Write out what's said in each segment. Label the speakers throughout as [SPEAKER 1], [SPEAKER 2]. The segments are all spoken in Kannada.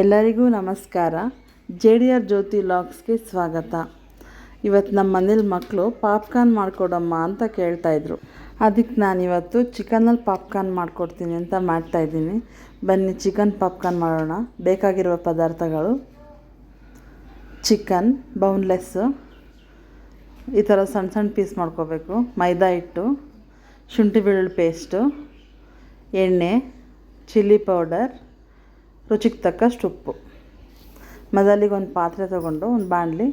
[SPEAKER 1] ಎಲ್ಲರಿಗೂ ನಮಸ್ಕಾರ. ಜೆ ಡಿ ಆರ್ ಜ್ಯೋತಿ ಲಾಗ್ಸ್ಗೆ ಸ್ವಾಗತ. ಇವತ್ತು ನಮ್ಮ ಮನೇಲಿ ಮಕ್ಕಳು ಪಾಪ್ಕಾರ್ನ್ ಮಾಡಿಕೊಡಮ್ಮ ಅಂತ ಕೇಳ್ತಾಯಿದ್ರು ಅದಕ್ಕೆ ನಾನು ಇವತ್ತು ಚಿಕನಲ್ಲಿ ಪಾಪ್ಕಾರ್ನ್ ಮಾಡಿಕೊಡ್ತೀನಿ ಅಂತ ಮಾಡ್ತಾಯಿದ್ದೀನಿ ಬನ್ನಿ ಚಿಕನ್ ಪಾಪ್ಕಾರ್ನ್ ಮಾಡೋಣ. ಬೇಕಾಗಿರುವ ಪದಾರ್ಥಗಳು. ಚಿಕನ್ ಬೌನ್ಲೆಸ್ಸು ಈ ಥರ ಸಣ್ಣ ಸಣ್ಣ ಪೀಸ್ ಮಾಡ್ಕೋಬೇಕು. ಮೈದಾ ಹಿಟ್ಟು, ಶುಂಠಿ ಬೆಳ್ಳುಳ್ಳಿ ಪೇಸ್ಟು ಎಣ್ಣೆ ಚಿಲ್ಲಿ ಪೌಡರ್ ರುಚಿಗೆ ತಕ್ಕಷ್ಟು ಉಪ್ಪು. ಮೊದಲಿಗೆ ಒಂದು ಪಾತ್ರೆ ತೊಗೊಂಡು ಒಂದು ಬಾಣಲಿ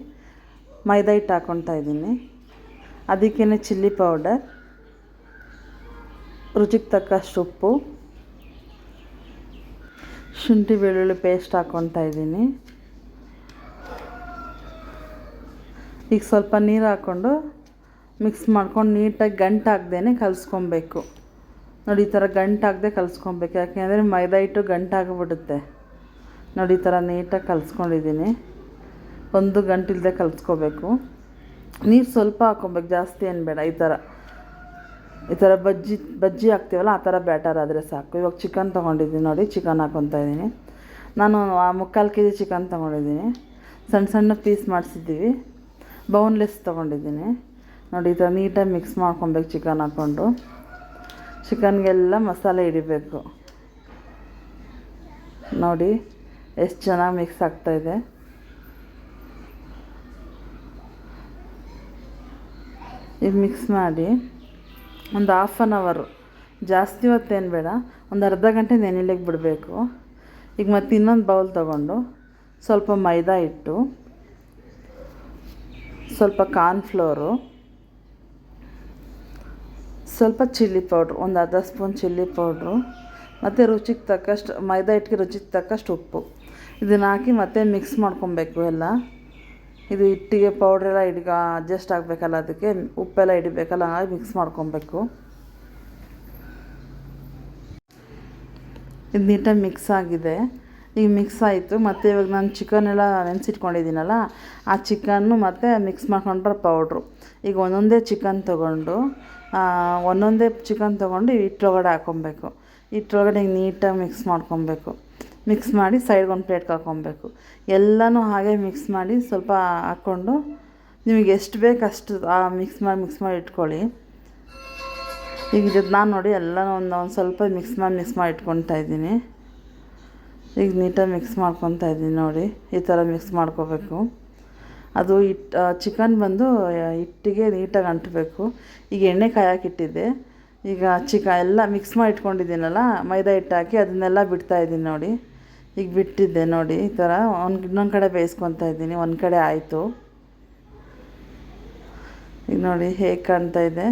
[SPEAKER 1] ಮೈದಾ ಹಿಟ್ಟು ಹಾಕ್ಕೊತಾ ಇದ್ದೀನಿ. ಅದಕ್ಕೇ ಚಿಲ್ಲಿ ಪೌಡರ್. ರುಚಿಗೆ ತಕ್ಕಷ್ಟು ಉಪ್ಪು. ಶುಂಠಿ ಬೆಳ್ಳುಳ್ಳಿ ಪೇಸ್ಟ್ ಹಾಕ್ಕೊತಾ ಇದ್ದೀನಿ. ಈಗ ಸ್ವಲ್ಪ ನೀರು ಹಾಕ್ಕೊಂಡು ಮಿಕ್ಸ್ ಮಾಡ್ಕೊಂಡು ನೀಟಾಗಿ ಗಂಟು ಹಾಕ್ದೇ ಕಲಿಸ್ಕೊಬೇಕು. ನೋಡಿ, ಈ ಥರ ಗಂಟು ಹಾಕದೆ ಕಲಿಸ್ಕೊಬೇಕು. ಯಾಕೆಂದರೆ ಮೈದಾ ಹಿಟ್ಟು ಗಂಟು ಆಗಿಬಿಡುತ್ತೆ. ನೋಡಿ, ಈ ಥರ ನೀಟಾಗಿ ಕಲಿಸ್ಕೊಂಡಿದ್ದೀನಿ. ಒಂದು ಗಂಟಿಲ್ದೆ ಕಲಿಸ್ಕೋಬೇಕು. ನೀರು ಸ್ವಲ್ಪ ಹಾಕ್ಕೊಬೇಕು, ಜಾಸ್ತಿ ಏನು ಬೇಡ, ಈ ಥರ. ಈ ಥರ ಬಜ್ಜಿ ಬಜ್ಜಿ ಹಾಕ್ತೀವಲ್ಲ, ಆ ಥರ ಬ್ಯಾಟರ್ ಆದರೆ ಸಾಕು. ಇವಾಗ ಚಿಕನ್ ತೊಗೊಂಡಿದ್ದೀನಿ ನೋಡಿ, ಚಿಕನ್ ಹಾಕ್ಕೊತಾ ಇದ್ದೀನಿ. ನಾನು ಮುಕ್ಕಾಲು ಕೆ ಜಿ ಚಿಕನ್ ತೊಗೊಂಡಿದ್ದೀನಿ. ಸಣ್ಣ ಸಣ್ಣ ಪೀಸ್ ಮಾಡಿಸಿದ್ದೀವಿ. ಬೌನ್ಲೆಸ್ ತೊಗೊಂಡಿದ್ದೀನಿ. ನೋಡಿ, ಈ ಥರ ನೀಟಾಗಿ ಮಿಕ್ಸ್ ಮಾಡ್ಕೊಬೇಕು ಚಿಕನ್ ಹಾಕ್ಕೊಂಡು. ಚಿಕನ್ಗೆಲ್ಲ ಮಸಾಲೆ ಹಿಡಿಬೇಕು. ನೋಡಿ ಎಷ್ಟು ಚೆನ್ನಾಗಿ ಮಿಕ್ಸ್ ಆಗ್ತಾಯಿದೆ ಈಗ ಮಿಕ್ಸ್ ಮಾಡಿ ಒಂದು ಹಾಫ್ ಆನ್ ಅವರು ಜಾಸ್ತಿ ಹೊತ್ತೇನು ಬೇಡ, ಒಂದು ಅರ್ಧ ಗಂಟೆ ನೆನೆಲಿಕ್ಕೆ ಬಿಡಬೇಕು. ಈಗ ಮತ್ತೆ ಇನ್ನೊಂದು ಬೌಲ್ ತಗೊಂಡು ಸ್ವಲ್ಪ ಮೈದಾ ಹಿಟ್ಟು, ಸ್ವಲ್ಪ ಕಾರ್ನ್ಫ್ಲೋರು ಸ್ವಲ್ಪ ಚಿಲ್ಲಿ ಪೌಡ್ರು ಒಂದು ಅರ್ಧ ಸ್ಪೂನ್ ಚಿಲ್ಲಿ ಪೌಡ್ರು ಮತ್ತು ರುಚಿಗೆ ತಕ್ಕಷ್ಟು ಮೈದಾ ಹಿಟ್ಟಿಗೆ ರುಚಿಗೆ ತಕ್ಕಷ್ಟು ಉಪ್ಪು. ಇದನ್ನು ಹಾಕಿ ಮತ್ತೆ ಮಿಕ್ಸ್ ಮಾಡ್ಕೊಬೇಕು ಎಲ್ಲ. ಇದು ಹಿಟ್ಟಿಗೆ ಪೌಡ್ರೆಲ್ಲ ಹಿಡಿಗ ಅಡ್ಜಸ್ಟ್ ಆಗಬೇಕಲ್ಲ ಅದಕ್ಕೆ, ಉಪ್ಪೆಲ್ಲ ಹಿಡಿಬೇಕಲ್ಲ ಹಾಗಾಗಿ ಮಿಕ್ಸ್ ಮಾಡ್ಕೊಬೇಕು. ಇದು ನೀಟಾಗಿ ಮಿಕ್ಸ್ ಆಗಿದೆ. ಈಗ ಮಿಕ್ಸ್ ಆಯಿತು, ಮತ್ತು ಇವಾಗ ನಾನು ಚಿಕನ್ ಎಲ್ಲ ನೆನೆಸಿಟ್ಕೊಂಡಿದ್ದೀನಲ್ಲ, ಆ ಚಿಕನ್ನು ಮತ್ತು ಮಿಕ್ಸ್ ಮಾಡ್ಕೊಂಡ್ರೆ ಪೌಡ್ರು ಈಗ ಒಂದೊಂದೇ ಚಿಕನ್ ತೊಗೊಂಡು ಒಂದೊಂದೇ ಚಿಕನ್ ತೊಗೊಂಡು ಹಿಟ್ಟೊಳಗಡೆ ಹಾಕ್ಕೊಬೇಕು ಹಿಟ್ಟೊಳಗಡೆ ಹಿಂಗೆ ನೀಟಾಗಿ ಮಿಕ್ಸ್ ಮಾಡ್ಕೊಬೇಕು. ಮಿಕ್ಸ್ ಮಾಡಿ ಸೈಡ್ಗೆ ಒಂದು ಪ್ಲೇಟ್ಗೆ ಹಾಕ್ಕೊಬೇಕು. ಎಲ್ಲನೂ ಹಾಗೆ ಮಿಕ್ಸ್ ಮಾಡಿ ಸ್ವಲ್ಪ ಹಾಕ್ಕೊಂಡು ನಿಮಗೆ ಎಷ್ಟು ಬೇಕು ಅಷ್ಟು ಮಿಕ್ಸ್ ಮಾಡಿ ಮಿಕ್ಸ್ ಮಾಡಿ ಇಟ್ಕೊಳ್ಳಿ. ಈಗ ಇದು ನಾನು ನೋಡಿ ಎಲ್ಲನೂ ಒಂದು ಒಂದು ಸ್ವಲ್ಪ ಮಿಕ್ಸ್ ಮಾಡಿ ಮಿಕ್ಸ್ ಮಾಡಿ ಇಟ್ಕೊತಾ ಇದ್ದೀನಿ. ಈಗ ನೀಟಾಗಿ ಮಿಕ್ಸ್ ಮಾಡ್ಕೊತಾ ಇದ್ದೀನಿ ನೋಡಿ, ಈ ಥರ ಮಿಕ್ಸ್ ಮಾಡ್ಕೋಬೇಕು. ಅದು ಹಿಟ್ಟು ಚಿಕನ್ ಬಂದು ಹಿಟ್ಟಿಗೆ ನೀಟಾಗಿ ಅಂಟಬೇಕು. ಈಗ ಎಣ್ಣೆ ಕಾಯಕ್ಕಿಟ್ಟಿದ್ದೆ ಈಗ ಚಿಕ ಎಲ್ಲ ಮಿಕ್ಸ್ ಮಾಡಿ ಇಟ್ಕೊಂಡಿದ್ದೀನಲ್ಲ, ಮೈದಾ ಹಿಟ್ಟು ಹಾಕಿ ಅದನ್ನೆಲ್ಲ ಬಿಡ್ತಾಯಿದ್ದೀನಿ ನೋಡಿ. ಈಗ ಬಿಟ್ಟಿದ್ದೆ ನೋಡಿ, ಈ ಥರ ಒಂದು ಇನ್ನೊಂದು ಕಡೆ ಬೇಯಿಸ್ಕೊತಾ ಇದ್ದೀನಿ, ಒಂದು ಕಡೆ ಆಯಿತು. ಈಗ ನೋಡಿ ಹೇಗೆ ಕಾಣ್ತಾ ಇದೆ.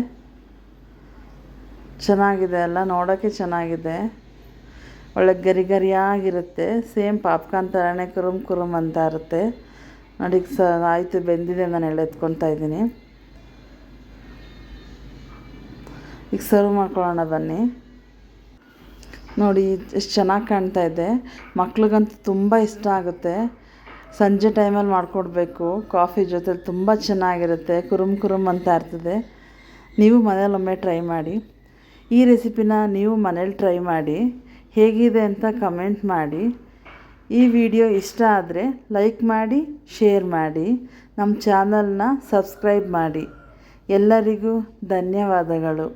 [SPEAKER 1] ಚೆನ್ನಾಗಿದೆ ಅಲ್ಲ ನೋಡೋಕ್ಕೆ ಚೆನ್ನಾಗಿದೆ. ಒಳ್ಳೆ ಗರಿ ಗರಿಯಾಗಿರುತ್ತೆ, ಸೇಮ್ ಪಾಪ್ಕಾರ್ನ್ ಥರನೇ ಕುರುಮ್ ಕುರುಮ್ ಅಂತ ಇರುತ್ತೆ. ನೋಡಿ ಸ ಆಯಿತು, ಬೆಂದಿದೆ, ನಾನು ಎಳೆ ಎತ್ಕೊತಾ ಇದ್ದೀನಿ. ಈಗ ಸರ್ವ್ ಮಾಡ್ಕೊಳ್ಳೋಣ ಬನ್ನಿ. ನೋಡಿ, ಎಷ್ಟು ಚೆನ್ನಾಗಿ ಕಾಣ್ತಾ ಇದೆ. ಮಕ್ಳಿಗಂತೂ ತುಂಬ ಇಷ್ಟ ಆಗುತ್ತೆ. ಸಂಜೆ ಟೈಮಲ್ಲಿ ಮಾಡಿಕೊಡ್ಬೇಕು. ಕಾಫಿ ಜೊತೆ ತುಂಬ ಚೆನ್ನಾಗಿರುತ್ತೆ. ಕುರುಮ್ ಕುರುಮ್ ಅಂತ ಇರ್ತದೆ. ನೀವು ಮನೇಲೊಮ್ಮೆ ಟ್ರೈ ಮಾಡಿ. ಈ ರೆಸಿಪಿನ ನೀವು ಮನೇಲಿ ಟ್ರೈ ಮಾಡಿ. ಹೇಗಿದೆ ಅಂತ ಕಮೆಂಟ್ ಮಾಡಿ. ಈ ವಿಡಿಯೋ ಇಷ್ಟ ಆದರೆ ಲೈಕ್ ಮಾಡಿ, ಶೇರ್ ಮಾಡಿ. ನಮ್ಮ ಚಾನಲ್ನ ಸಬ್ಸ್ಕ್ರೈಬ್ ಮಾಡಿ. ಎಲ್ಲರಿಗೂ ಧನ್ಯವಾದಗಳು.